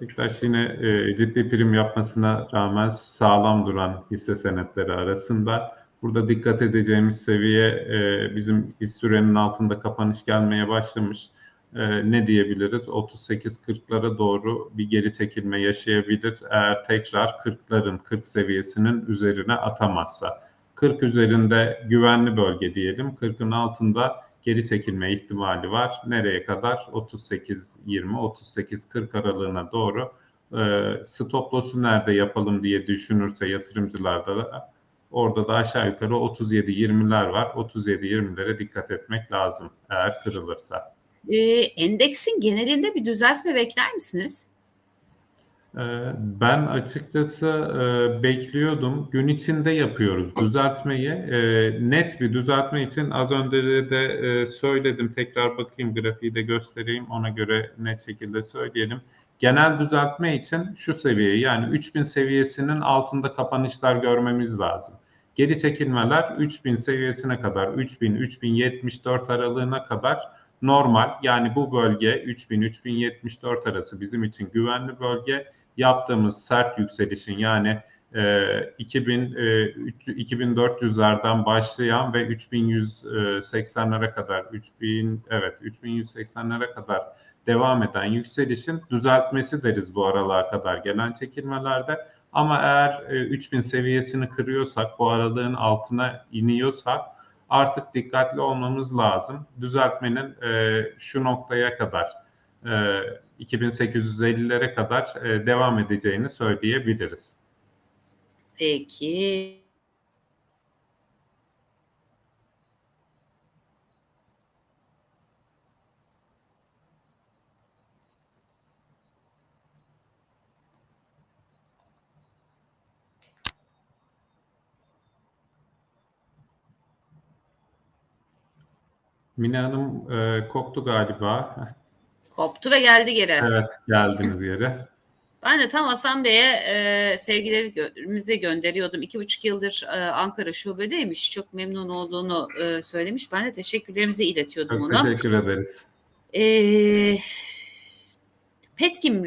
Bektaş yine e, ciddi prim yapmasına rağmen sağlam duran hisse senetleri arasında. Burada dikkat edeceğimiz seviye e, bizim biz sürenin altında kapanış gelmeye başlamış. E, ne diyebiliriz? 38-40'lara doğru bir geri çekilme yaşayabilir eğer tekrar 40'ların 40 seviyesinin üzerine atamazsa. 40 üzerinde güvenli bölge diyelim. 40'ın altında geri çekilme ihtimali var. Nereye kadar? 38-20, 38-40 aralığına doğru. E, stop loss'u nerede yapalım diye düşünürse yatırımcılar da orada da aşağı yukarı 37-20'ler var. 37-20'lere dikkat etmek lazım eğer kırılırsa. E, endeksin genelinde bir düzeltme bekler misiniz? Ee, Ben açıkçası e, bekliyordum. Gün içinde yapıyoruz düzeltmeyi. E, net bir düzeltme için az önce de e, söyledim. Tekrar bakayım grafiği de göstereyim. Ona göre net şekilde söyleyelim. Genel düzeltme için şu seviye yani 3000 seviyesinin altında kapanışlar görmemiz lazım. Geri çekilmeler 3000 seviyesine kadar 3000-3074 aralığına kadar normal. Yani bu bölge 3000-3074 arası bizim için güvenli bölge yaptığımız sert yükselişin yani e, 2000 e, 2400'lerden başlayan ve 3180'lere kadar 3000 evet 3180'lere kadar devam eden yükselişin düzeltmesi deriz bu aralığa kadar gelen çekilmelerde. Ama eğer e, 3000 seviyesini kırıyorsak, bu aralığın altına iniyorsak artık dikkatli olmamız lazım. Düzeltmenin e, şu noktaya kadar e, 2850'lere kadar e, devam edeceğini söyleyebiliriz. Peki. Mine Hanım e, koptu galiba. Koptu ve geldi geri. Evet geldiniz yere. Ben de tam Hasan Bey'e e, sevgilerimizi gönderiyordum. İki buçuk yıldır e, Ankara şubedeymiş. Çok memnun olduğunu e, söylemiş. Ben de teşekkürlerimizi iletiyordum Çok ona. teşekkür ederiz. E, Petkim